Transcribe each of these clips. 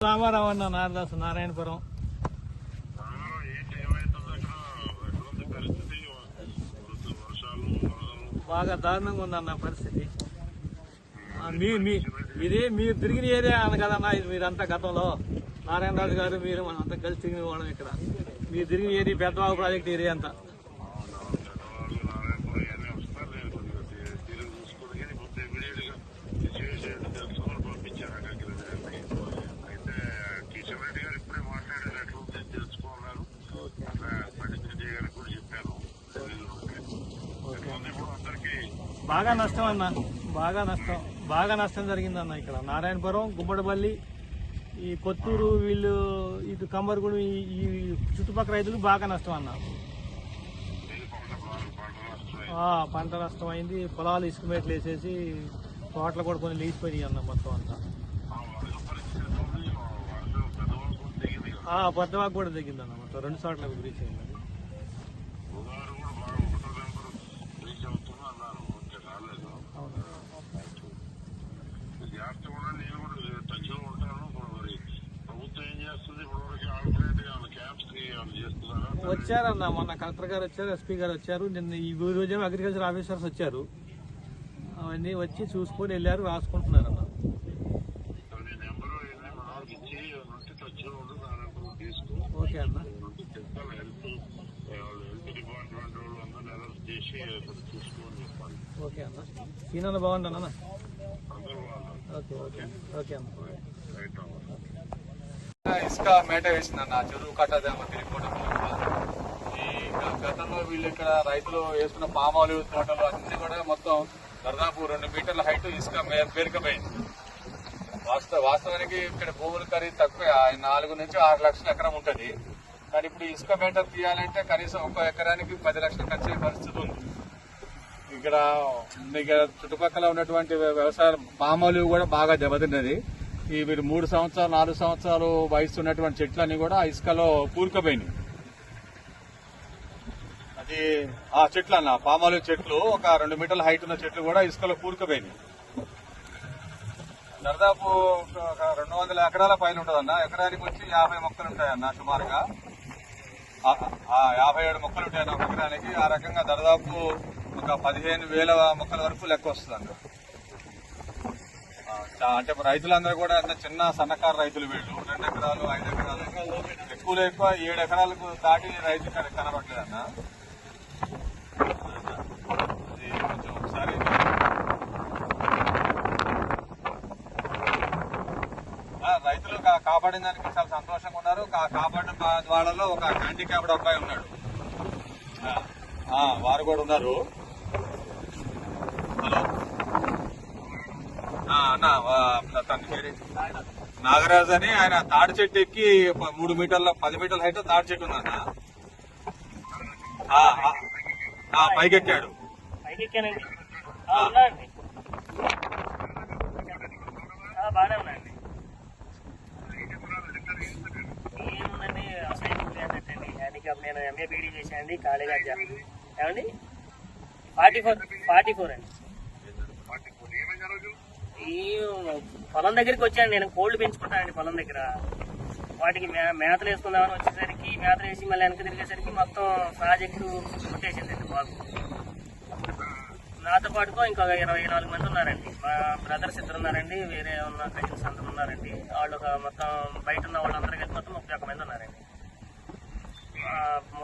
రామారావు అన్న నారదాసు నారాయణపురం. బాగా దారుణంగా ఉందన్న పరిస్థితి. మీ మీ ఇదే మీరు తిరిగిన ఏరియా అన్న కదన్న ఇది మీరంతా గతంలో. నారాయణరాజు గారు మీరు మనం అంతా కలిసి తిరిగిన వాళ్ళం ఇక్కడ. మీరు తిరిగిన ఏరియా పెద్దవాగు ప్రాజెక్ట్ ఏరియా అంతా పెద్దవాళ్ళు నారాయణపురం ఇవన్నీ వస్తారు నేను కొద్దిగా తీ- తిరిగి చూసుకుని కానీ మొత్తం ఇమీడియట్గా సిచ్యువేషన్ తెలుసుకొని పంపించాను అక్కడికి అయితే కిషన్ రెడ్డి గారు ఇప్పుడే మాట్లాడారు ఎట్లా ఉంది తెలుసుకున్నారు అట్లా పండితుడి గారికి కూడా చెప్పాను ఎట్లా ఉంది ఇప్పుడు అందరికీ బాగా నష్టం అన్న. బాగా నష్టం. బాగా నష్టం జరిగిందన్న ఇక్కడ. నారాయణపురం గుమ్మడిపల్లి ఈ కొత్తూరు వీళ్ళు ఇటు కంబరగూడెం ఈ చుట్టుపక్కల రైతులు బాగా నష్టం అన్న. పంట నష్టం అయింది పొలాలు ఇసుకమేట్లు వేసేసి తోటలు కూడా కొన్ని లీచిపోయినాయి అన్న మొత్తం అంతా. కూడా పెద్దవాకు కూడా తగ్గిందన్న మొత్తం. రెండు చోట్ల గురించి అయింది ఉగారు కూడా బాగా ఒకటో నెంబర్ రీచ్ అవుతున్నా అన్నారు ఓకే రాలేదు అవును జాగ్రత్త కూడా నేను కూడా టచ్లో ఉంటాను ఇప్పుడు మరి ప్రభుత్వం ఏం చేస్తుంది ఇప్పుడు వరకు ఆల్టర్నేట్గా క్యాంప్స్కి ఏమైనా చేస్తున్నారా వచ్చారన్న మొన్న కలెక్టర్ గారు వచ్చారు ఎస్పీ గారు వచ్చారు. నిన్న ఈ రోజేమో అగ్రికల్చర్ ఆఫీసర్స్ వచ్చారు. అవన్నీ వచ్చి చూసుకొని వెళ్ళారు రాసుకుంటున్నారన్న. ఓకే అన్న. ఓకే అన్న. సీనన్న బాగుంటాను అన్న. ఓకే ఓకే ఓకే అన్న. ఇసుక మేట వేసిందన్న చెరువు కట్ట తిరిగి గతంలో వీళ్ళు ఇక్కడ రైతులు వేసుకున్న పామాలు తోటలు అన్ని కూడా మొత్తం దాదాపు రెండు మీటర్ల హైట్ ఇసుక మే- వాస్తవ వాస్తవానికి ఇక్కడ భూముల ఖరీదు తక్కువ. నాలుగు నుంచి ఆరు లక్షల ఎకరం ఉంటుంది. కానీ ఇప్పుడు ఇసుక మేట తీయాలంటే కనీసం ఒక ఎకరానికి పది లక్షలు ఖర్చు పరిస్థితి ఉంది. ఇక్కడ ఇక్కడ చుట్టుపక్కల ఉన్నటువంటి వ్యవసాయ పామాలు కూడా బాగా దెబ్బతిన్నది. ఈ వీరు మూడు సంవత్సరాలు నాలుగు సంవత్సరాలు వయసు ఉన్నటువంటి చెట్లన్నీ కూడా ఇసుకలో కూరుకుపోయినాయి. ఈ ఆ చెట్లు అన్న పామాలు చెట్లు ఒక రెండు మీటర్ల హైట్ ఉన్న చెట్లు కూడా ఇసుకలో కూరుకుపోయినాయి. దాదాపు ఒక- రెండు వందల ఎకరాల పైన ఉంటుందన్న. ఎకరానికి వచ్చి యాభై మొక్కలు ఉంటాయన్న సుమారుగా. ఆ- యాభై ఏడు మొక్కలు ఉంటాయన్న ఒక ఎకరానికి. ఆ రకంగా దాదాపు ఒక పదిహేను వేల మొక్కల వరకు లెక్క వస్తుంది అంటే రైతులందరూ కూడా అంత చిన్న సన్నకారు రైతులు వీళ్ళు. రెండు ఎకరాలు ఐదు ఎకరాలు ఎక్కువలో ఎక్కువ ఏడు ఎకరాలకు దాటి రైతు ఇక్కడ కనబడలేదు అన్న అది కొంచెం ఒకసారి ఆ, రైతులు కా- కాపాడిన దానికి చాలా సంతోషంగా ఉన్నారు. కాపాడిన వాళ్ళలో ఒక హ్యాండిక్యాప్డ్ అబ్బాయి ఉన్నాడు. వారు కూడా ఉన్నారు. హలో. అన్న తన పేరు నాగరాజ్ అని ఆయన తాడి చెట్టు ఎక్కి మూడు మీటర్ల పది మీటర్ల హైట్ తాడి చెట్టు ఉందన్న. పైకెక్కాడు. పైకి ఎక్కానండి ఆ, ఉన్నాయండి ఆ, బాగానే ఉన్నాయండి నేను ఎంఏ బీడీ చేశానండి కాలేజ్ ఏమండి? ఫార్టీ ఫోర్ ఫార్టీ ఫోర్ అండి. ఈ పొలం దగ్గరికి వచ్చాను నేను కోళ్ళు పెంచుకుంటానండి పొలం దగ్గర. వాటికి మే- మేతలు వేసుకుందామని వచ్చేసరికి మేతలు వేసి మళ్ళీ వెనక తిరిగేసరికి మొత్తం ప్రాజెక్టు కొట్టేసిందండి బాబు. నాతో పాటుకో ఇంకొక ఇరవై నాలుగు మంది ఉన్నారండి. మా బ్రదర్స్ ఇద్దరు ఉన్నారండి వేరే ఉన్న కజిన్స్ అందరు ఉన్నారండి. వాళ్ళు ఒక మొత్తం బయట ఉన్న వాళ్ళందరూ కలిసి మొత్తం ముప్పై ఒక్క మంది ఉన్నారండి.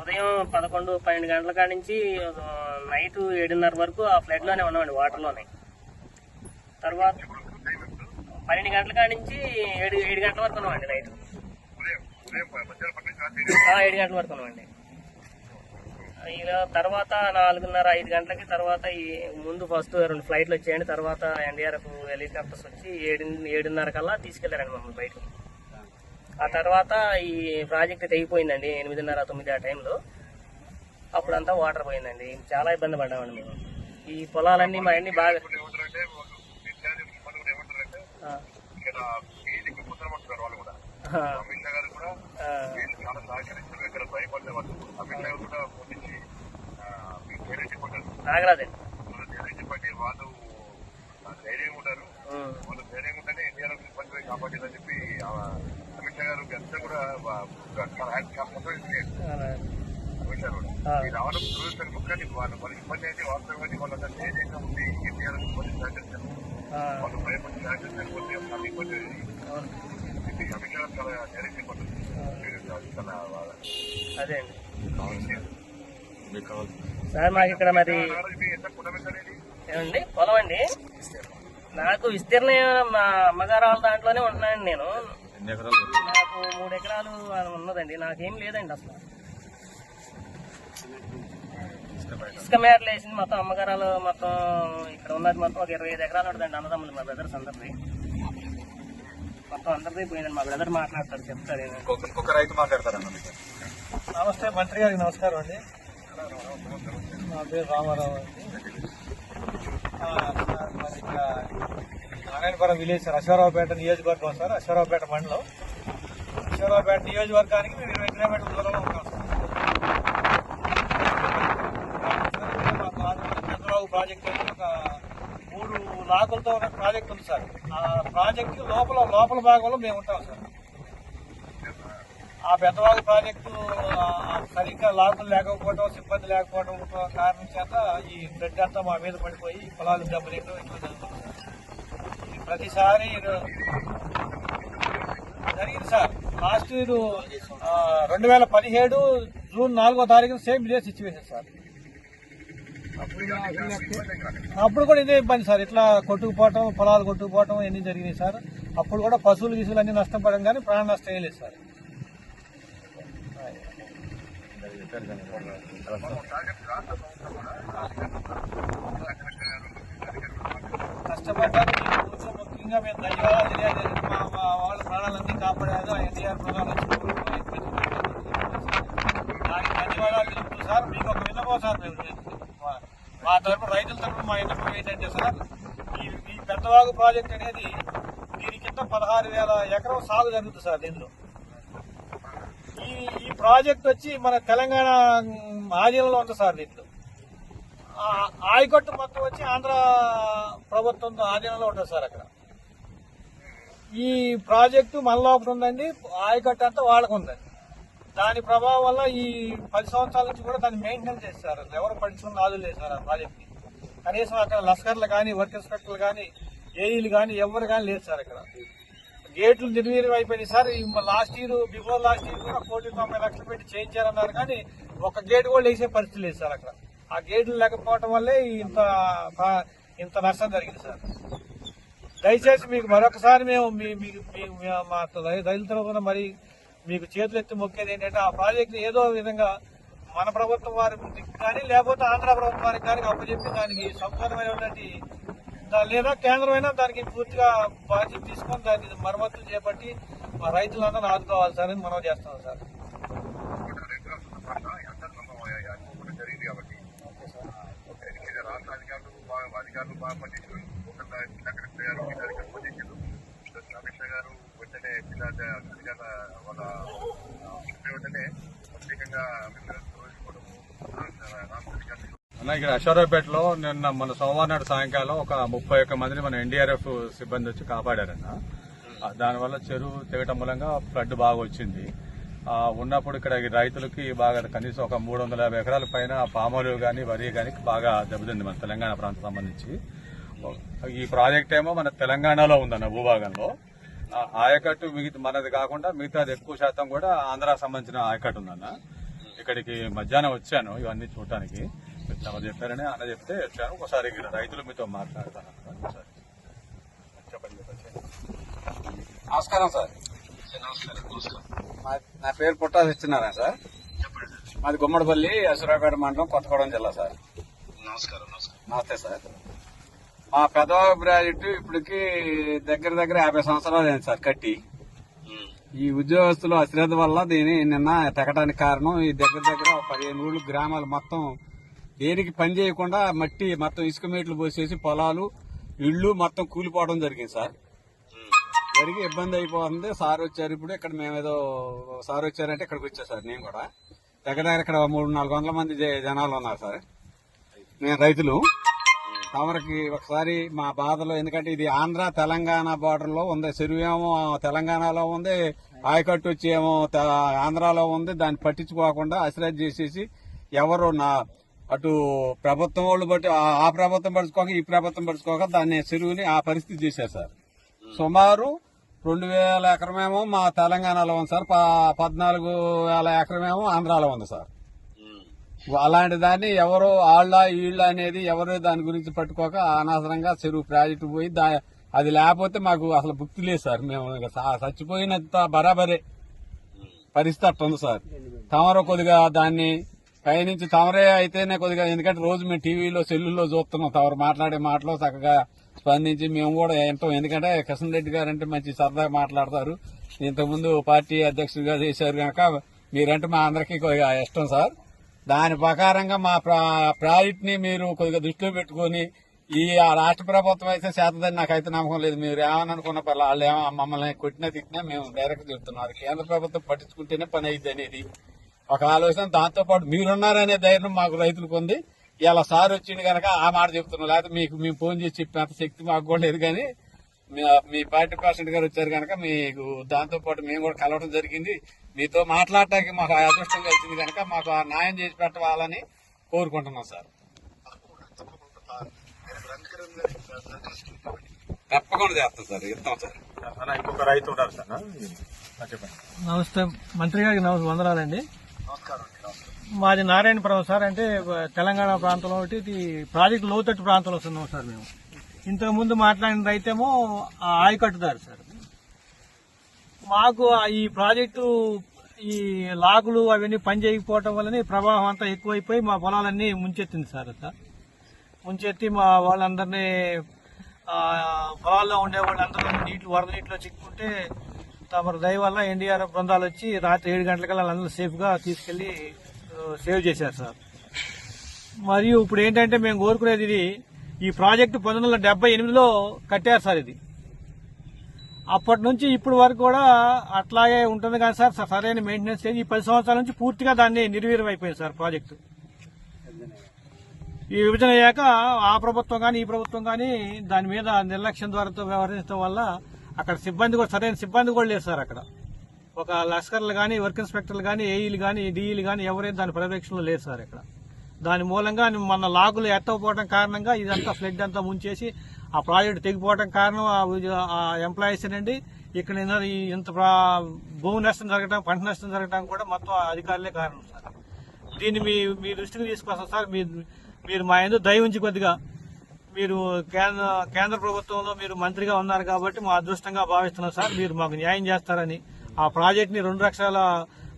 ఉదయం పదకొండు పన్నెండు గంటల కాడ నుంచి నైట్ ఏడున్నర వరకు ఆ ఫ్లడ్లోనే ఉన్నామండి వాటర్లోనే. తర్వాత పన్నెండు గంటల కాడ నుంచి ఏడు ఏడు గంటల వరకు ఉన్నామండి నైట్. ఏడు గంటల వరకు ఉన్నామండి. ఇలా తర్వాత నాలుగున్నర ఐదు గంటలకి తర్వాత ఈ ముందు ఫస్ట్ రెండు ఫ్లైట్లు వచ్చాయండి. తర్వాత ఎన్డీఆర్ఎఫ్ హెలికాప్టర్స్ వచ్చి ఏడు ఏడున్నర కల్లా తీసుకెళ్ళారండి మమ్మల్ని బయటకు. ఆ తర్వాత ఈ ప్రాజెక్ట్ తెగిపోయిందండి ఎనిమిదిన్నర తొమ్మిది ఆ టైంలో. అప్పుడంతా వాటర్ పోయిందండి. చాలా ఇబ్బంది పడ్డామండి మేము. ఈ పొలాలన్నీ మా అన్ని బాగా వీళ్ళకి ముద్రమంటున్నారు వాళ్ళు ధైర్యంగా ఉంటారు. వాళ్ళు ధైర్యంగా ఉంటేనే ఇండియాలో ఇబ్బంది కూడా రావడం దురదృష్టం కానీ వాళ్ళ ఇబ్బంది అయితే వాస్తవానికి వాళ్ళ ధైర్యంగా ఉంది ఎన్టీఆర్ పోలీసు సహకరించారు ఆ, వాళ్ళు భయపడి సహకరించకపోతే చాలా ఇబ్బంది అవును. ఇది అభిషేకం చాలా ధైర్యం ఇబ్బంది చాలా బాధ అదే అండి. సార్ మాకు ఇక్కడ మరి ఇది ఎంత కుటుంబం అనేది ఏమండి? పొలం అండి? నాకు విస్తీర్ణం మా అమ్మగారు వాళ్ళ దాంట్లోనే ఉంటున్నానండి నేను. నాకు మూడు ఎకరాలు ఉన్నదండి. నాకేం లేదండి అసలు. ఇసుక మేరలు వేసింది మొత్తం అమ్మగారాలు మొత్తం ఇక్కడ ఉన్నది మొత్తం ఒక ఇరవై ఐదు ఎకరాలు ఉంటుందండి అన్నదమ్ములు మా బ్రదర్స్ అందరిది. మొత్తం అందరిది పోయిందండి. మా బ్రదర్ మాట్లాడతారు చెప్తారు నేను. ఇంకొక రైతు మాట్లాడతారన్న మీకు. నమస్తే మంత్రి గారికి నమస్కారం అండి. నా పేరు రామారావు అండి. నారాయణపురం విలేజ్ సార్ అశ్వరావుపేట నియోజకవర్గం సార్ అశ్వరావుపేట మండలం. అశ్వరావుపేట నియోజకవర్గానికి మేము ఇరవై కిలోమీటర్ల దూరంలో ఉంటాం సార్. మాకు చంద్రబాబు ప్రాజెక్ట్ ఒక మూడు లాకులతో ఉన్న ప్రాజెక్ట్ ఉంది సార్. ఆ ప్రాజెక్ట్ లోపల లోపల భాగంలో మేము ఉంటాం సార్. ఆ పెద్దవాగు ప్రాజెక్టు సరిగ్గా లాకులు లేకపోవడం సిబ్బంది లేకపోవడం కారణం చేత ఈ బ్లడ్ అంతా మా మీద పడిపోయి పొలాలు దెబ్బతింటూ ఇట్లా జరుగుతుంది ప్రతిసారి జరిగింది సార్. లాస్ట్ ఇయర్ రెండు వేల పదిహేడు జూన్ నాలుగో తారీఖున సేమ్ ఇదే సిచ్యువేషన్ సార్. అప్పుడు కూడా ఇదే ఇబ్బంది సార్. ఇట్లా కొట్టుకుపోవటం పొలాలు కొట్టుకుపోవటం ఇవన్నీ జరిగినాయి సార్. అప్పుడు కూడా పశువులు గిసులు అన్ని నష్టం పడడం కానీ ప్రాణ నష్టం ఏం లేదు సార్. కష్టపడ్డారు మీకు మేము ధన్యవాదాలు తెలియజేయాలి మా మా వాళ్ళ ప్రాణాలన్నీ కాపాడారు. ఆ ఎన్టీఆర్ ప్రాణాలు దానికి ధన్యవాదాలు తెలుపుతూ సార్ మీకు ఒక విన్నపం సార్ మేము మా- మా తరపు రైతుల తరపు మా విన్నపం ఏంటంటే సార్ ఈ ఈ పెద్దవాగు ప్రాజెక్ట్ అనేది దీని కింద పదహారు వేల ఎకరం సాగు జరుగుతుంది సార్ దీనిలో. ఈ ఈ ప్రాజెక్ట్ వచ్చి మన తెలంగాణ ఆధీనంలో ఉంది సార్ దీంట్లో. ఆయకట్టు మొత్తం వచ్చి ఆంధ్ర ప్రభుత్వం ఆధీనంలో ఉంటుంది సార్ అక్కడ. ఈ ప్రాజెక్టు మన లోపల ఉందండి ఆయకట్ట అంతా వాళ్ళకుందండి దాని ప్రభావం వల్ల ఈ పది సంవత్సరాల నుంచి కూడా దాన్ని మెయింటైన్ చేస్తారు. ఎవరు పట్టించుకున్న ఆదులు లేదు సార్ ఆ ప్రాజెక్ట్ కనీసం అక్కడ లస్కర్లు కానీ వర్క్ ఇన్స్పెక్టర్లు కానీ ఏఈలు కానీ ఎవరు కానీ లేదు సార్ ఇక్కడ. గేట్లు నిర్వీర్యం అయిపోయినాయి సార్. ఈ last year before last year కూడా కోటి తొంభై లక్షలు పెట్టి చేయించారన్నారు కానీ ఒక గేట్ కూడా వేసే పరిస్థితి లేదు సార్ అక్కడ. ఆ గేట్లు లేకపోవడం వల్లే ఇంత ఇంత నష్టం జరిగింది సార్. దయచేసి మీకు మరొకసారి మేము మీ మీ- మీ- మీ- మా రై- రైతుల తరఫున మరి మీకు చేతులు ఎత్తి మొక్కేది ఏంటంటే ఆ ప్రాజెక్టు ఏదో విధంగా మన ప్రభుత్వం వారికి కానీ లేకపోతే ఆంధ్ర ప్రభుత్వం వారికి కానీ అప్పచెప్పి దానికి సంపూర్ణమైనటువంటి లేదా కేంద్రమైనా దానికి పూర్తిగా బాధ్యత తీసుకొని దాన్ని మరమ్మతులు చేపట్టి మా రైతులందరూ ఆదుకోవాలి సార్ అని మనం చేస్తున్నాం సార్. అధికారులు బాగా జిల్లా కలెక్టర్ గారు గారు వెంటనే జిల్లా అధికారుల వాళ్ళ వెంటనే ప్రత్యేకంగా అన్న ఇక్కడ అశ్వరావుపేటలో నిన్న మన సోమవారం నాడు సాయంకాలం ఒక ముప్పై ఒక్క మందిని మన ఎన్డీఆర్ఎఫ్ సిబ్బంది వచ్చి కాపాడారన్న. దానివల్ల చెరువు తెగటం మూలంగా ఫ్లడ్ బాగా వచ్చింది. ఉన్నప్పుడు ఇక్కడ రైతులకి బాగా కనీసం ఒక మూడు వందల యాభై ఎకరాల పైన పామాయిల్ కానీ వరి కానీ బాగా దెబ్బతింది మన తెలంగాణ ప్రాంతం సంబంధించి. ఈ ప్రాజెక్ట్ ఏమో మన తెలంగాణలో ఉందన్న భూభాగంలో. ఆ ఆయకట్టు మిగతా మనది కాకుండా మిగతాది ఎక్కువ శాతం కూడా ఆంధ్రాకి సంబంధించిన ఆయకట్టు ఉందన్న. ఇక్కడికి మధ్యాహ్నం వచ్చాను ఇవన్నీ చూడటానికి. ఎవరు చెప్పారని అన్న చెప్తే వచ్చాను. ఒకసారి రైతులు మీతో మాట్లాడతాను. ఒకసారి. చెప్పండి. నమస్కారం సార్. నా పేరు పుట్టా ఇస్తున్నారా సార్? మాది గుమ్మడిపల్లి అసురాపేట మండలం కొత్తగూడెం జిల్లా సార్. నమస్కారం నమస్కారం. నమస్తే సార్. మా పెద్దవాగు ప్రాజెక్టు ఇప్పటికి దగ్గర దగ్గర యాభై సంవత్సరాలు అయింది సార్ కట్టి. ఈ ఉద్యోగస్తులు అశ్రద్ధ వల్ల దీని నిన్న తెగడానికి కారణం ఈ దగ్గర దగ్గర పదిహేను ఊళ్ళు గ్రామాలు మొత్తం దేనికి పని చేయకుండా మట్టి మొత్తం ఇసుక మేట్లు పోసేసి పొలాలు ఇళ్ళు మొత్తం కూలిపోవడం జరిగింది సార్. జరిగి ఇబ్బంది అయిపోతుంది. సార్ వచ్చారు ఇప్పుడు ఇక్కడ మేమేదో సార్ వచ్చారంటే ఇక్కడికి వచ్చా సార్ నేను కూడా. దగ్గర దగ్గర ఇక్కడ మూడు నాలుగు వందల మంది జనాలు ఉన్నారు సార్. మేము రైతులు. తమరికి ఒకసారి మా బాధలో ఎందుకంటే ఇది ఆంధ్ర తెలంగాణ బార్డర్లో ఉంది చెరువు ఏమో తెలంగాణలో ఉంది ఆయకట్టు వచ్చి ఏమో ఆంధ్రాలో ఉంది దాన్ని పట్టించుకోకుండా అశ్రద్ధ చేసేసి ఎవరు నా అటు ప్రభుత్వం వాళ్ళు బట్టి ఆ- ప్రభుత్వం పడుచుకోక ఈ ప్రభుత్వం పడుచుకోక దాన్ని చెరువుని ఆ పరిస్థితి చేశారు సార్. సుమారు రెండు వేల ఎకరమేమో మా తెలంగాణలో ఉంది సార్ పద్నాలుగు వేల ఎకరమేమో ఆంధ్రాలో ఉంది సార్. అలాంటి దాన్ని ఎవరు ఆళ్ళ ఈళ్ళ అనేది ఎవరు దాని గురించి పట్టుకోక అనవసరంగా చెరువు ప్రాజెక్టు పోయి దా అది లేకపోతే మాకు అసలు భుక్తి లేదు సార్. మేము చచ్చిపోయినంత బరాబరే పరిస్థితి అట్ట ఉంది సార్. తమరు కొద్దిగా దాన్ని పైనుంచి తమరే అయితేనే కొద్దిగా ఎందుకంటే రోజు మేము టీవీలో సెల్లుల్లో చూస్తున్నాం తమరు మాట్లాడే మాటలు చక్కగా స్పందించి మేము కూడా వింటాం. ఎందుకంటే కిషన్ రెడ్డి గారు అంటే మంచి సరదాగా మాట్లాడతారు. ఇంతకుముందు పార్టీ అధ్యక్షుడిగా చేశారు కనుక మీరంటే మా అందరికీ కొద్దిగా ఇష్టం సార్. దాని ప్రకారంగా మా ప్రాజెక్ట్ని మీరు కొద్దిగా దృష్టిలో పెట్టుకొని ఈ ఆ రాష్ట్ర ప్రభుత్వం అయితే చేతదని నాకైతే నమ్మకం లేదు. మీరు ఏమని అనుకున్న వాళ్ళు ఏమో మమ్మల్ని కొట్టినా తిట్టినా మేము డైరెక్ట్ చెప్తున్నారు కేంద్ర ప్రభుత్వం పట్టించుకుంటేనే పని అయింది అనేది ఒక ఆలోచన దాంతో పాటు మీరున్నారనే ధైర్యం మాకు రైతులకు ఉంది. ఇలా సార్ వచ్చింది కనుక ఆ మాట చెప్తున్నాం. లేకపోతే మీకు మేము ఫోన్ చేసి చెప్పినంత శక్తి మాకు కూడా లేదు కానీ మీ- మీ పార్టీ ప్రెసిడెంట్ గారు వచ్చారు కనుక మీకు దాంతో పాటు మేము కూడా కలవడం జరిగింది. మీతో మాట్లాడటానికి మాకు ఆ అదృష్టం కలిసింది కనుక మాకు ఆ న్యాయం చేసి పెట్టవాలని కోరుకుంటున్నాం సార్. తప్పకుండా చేస్తాం సార్ ఇస్తాం సార్. ఇంకొక రైతు ఉన్నారు సార్ నమస్తే మంత్రి గారికి నమస్తే వందనాలండి. మాది నారాయణపురం సార్ అంటే తెలంగాణ ప్రాంతంలో ఒకటి ఇది ప్రాజెక్ట్ లోతట్టు ప్రాంతంలో వస్తున్నాం సార్ మేము. ఇంతకు ముందు మాట్లాడిన రైతేమో ఆ ఆయకట్టుదారు సార్. మాకు ఈ ప్రాజెక్టు ఈ లాగులు అవన్నీ పని చేయకపోవటం వల్లనే ప్రభావం అంతా ఎక్కువైపోయి మా పొలాలన్నీ ముంచెత్తింది సార్ అంతా. ముంచెత్తి మా వాళ్ళందరినీ పొలాల్లో ఉండే వాళ్ళందరూ నీటి వరద నీటిలో చిక్కుంటే తమరు దయ వల్ల ఎన్డీఆర్ఎఫ్ బృందాలు వచ్చి రాత్రి ఏడు గంటలకల్లా వాళ్ళందరూ సేఫ్గా తీసుకెళ్ళి సేవ్ చేశారు సార్. మరియు ఇప్పుడు ఏంటంటే మేము కోరుకునేది ఇది ఈ ప్రాజెక్టు పంతొమ్మిది వందల డెబ్బై ఎనిమిదిలో కట్టారు సార్ ఇది. అప్పటి నుంచి ఇప్పటి వరకు కూడా అట్లాగే ఉంటుంది కానీ సార్ సరైన మెయింటెనెన్స్ లేదు ఈ పది సంవత్సరాల నుంచి పూర్తిగా దాన్ని నిర్వీర్యం అయిపోయింది సార్ ప్రాజెక్టు. ఈ విభజన అయ్యాక ఆ ప్రభుత్వం కానీ ఈ ప్రభుత్వం కానీ దాని మీద నిర్లక్ష్యం ద్వారా వ్యవహరించడం వల్ల అక్కడ సిబ్బంది కూడా సరైన సిబ్బంది కూడా లేదు సార్ అక్కడ. ఒక లష్కర్లు కానీ వర్క్ ఇన్స్పెక్టర్లు కానీ ఏఈలు కానీ డిఈలు కానీ ఎవరైనా దాని పర్యవేక్షణలో లేదు సార్ ఇక్కడ. దాని మూలంగా మన లాగులు ఎత్తకపోవడం కారణంగా ఇదంతా ఫ్లడ్ అంతా ముంచేసి ఆ ప్రాజెక్ట్ తెగిపోవడం కారణం ఆ ఎంప్లాయీస్ అండి ఇక్కడ ఇంత ప్రా- భూమి నష్టం జరగడం పంట నష్టం జరగడం కూడా మొత్తం అధికారులే కారణం సార్. దీన్ని మీ మీ దృష్టికి తీసుకొస్తాం సార్. మీరు మీరు మా ఎందుకు దయ ఉంచి కొద్దిగా మీరు కేంద్ర కేంద్ర ప్రభుత్వంలో మీరు మంత్రిగా ఉన్నారు కాబట్టి మా అదృష్టంగా భావిస్తున్నాం సార్. మీరు మాకు న్యాయం చేస్తారని ఆ ప్రాజెక్ట్ని రెండు లక్షల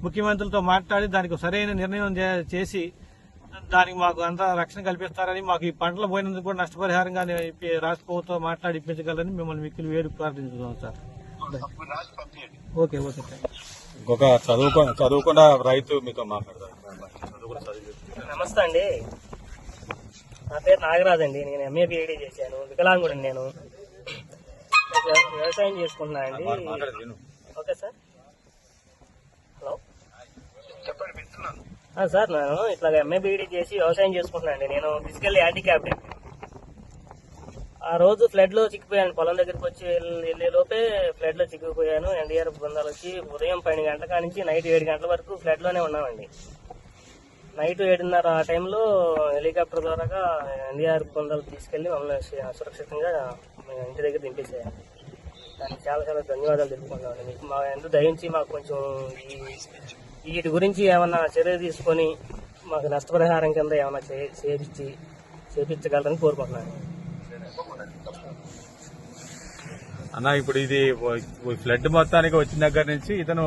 ముఖ్యమంత్రులతో మాట్లాడి దానికి సరైన నిర్ణయం చేసి దానికి మాకు అంతా రక్షణ కల్పిస్తారని మాకు ఈ పంటలు పోయినందుకు కూడా నష్టపరిహారంగా రాష్ట్ర ప్రభుత్వం మాట్లాడి ఇప్పించగలని మిమ్మల్ని మిక్కిలి వేరు ప్రార్థించుతున్నాం సార్. Okay okay. ఇంకొక చదువుకో చదువుకున్న రైతు మీతో చదివి నమస్తే అండి. నా పేరు నాగరాజ్ అండి నేను ఎంఏ బిఐడి చేశాను. వికలాంగుడు నేను. వ్యవ- వ్యవసాయం చేసుకుంటున్నా అండి. ఓకే సార్ హలో చెప్పండి వింటున్నాను ఆ, సార్ నేను ఇట్లా ఎంఏబిఈడి చేసి వ్యవసాయం చేసుకుంటున్నాను అండి. నేను తీసుకెళ్ళి హ్యాండిక్యాప్డ్ ఆ రోజు ఫ్లడ్లో చిక్కిపోయాను. పొలం దగ్గరికి వచ్చి వెళ్ళే లోపే ఫ్లడ్లో చిక్కుపోయాను. బృందాలు వచ్చి ఉదయం పన్నెండు గంటల కానించి నుంచి నైట్ ఏడు గంటల వరకు ఫ్లడ్లోనే ఉన్నామండి. నైట్ ఏడున్నర ఆ టైంలో హెలికాప్టర్ ద్వారాగా ఎన్డీఆర్ బృందాలు తీసుకెళ్ళి మమ్మల్ని సురక్షితంగా మేము ఇంటి దగ్గర దింపేసారు దానికి చాలా చాలా ధన్యవాదాలు తెలుపుకుంటామండి మీకు మా ఎందుకు దయించి మాకు కొంచెం ఈ వీటి గురించి ఏమన్నా చర్య తీసుకొని మాకు నష్టపరిహారం కింద ఏమన్నా చే- చేపించి చేపించగలరని కోరుకుంటున్నాను. అన్న ఇప్పుడు ఇది ఫ్లడ్ మొత్తానికి వచ్చిన దగ్గర నుంచి ఇతను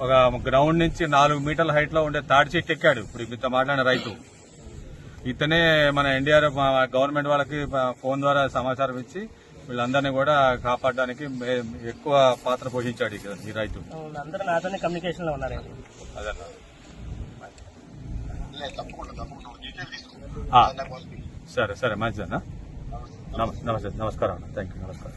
ఒక గ్రౌండ్ నుంచి నాలుగు మీటర్ల హైట్లో ఉండే తాడి చెట్టు ఎక్కాడు. ఇప్పుడు మీతో మాట్లాడిన రైతు. ఇతనే మన ఎన్డీఆర్ఎఫ్ గవర్నమెంట్ వాళ్ళకి ఫోన్ ద్వారా సమాచారం ఇచ్చి వీళ్ళందరినీ కూడా కాపాడడానికి ఎక్కువ పాత్ర పోషించాడు ఇక్కడ ఈ రైతు. అందరూ నాతోనే కమ్యూనికేషన్లో అదన్నా ఆ, సరే సరే మంచిదన్నా నమ- నమస్తే నమస్కారం అన్న. థ్యాంక్ యూ నమస్కారం.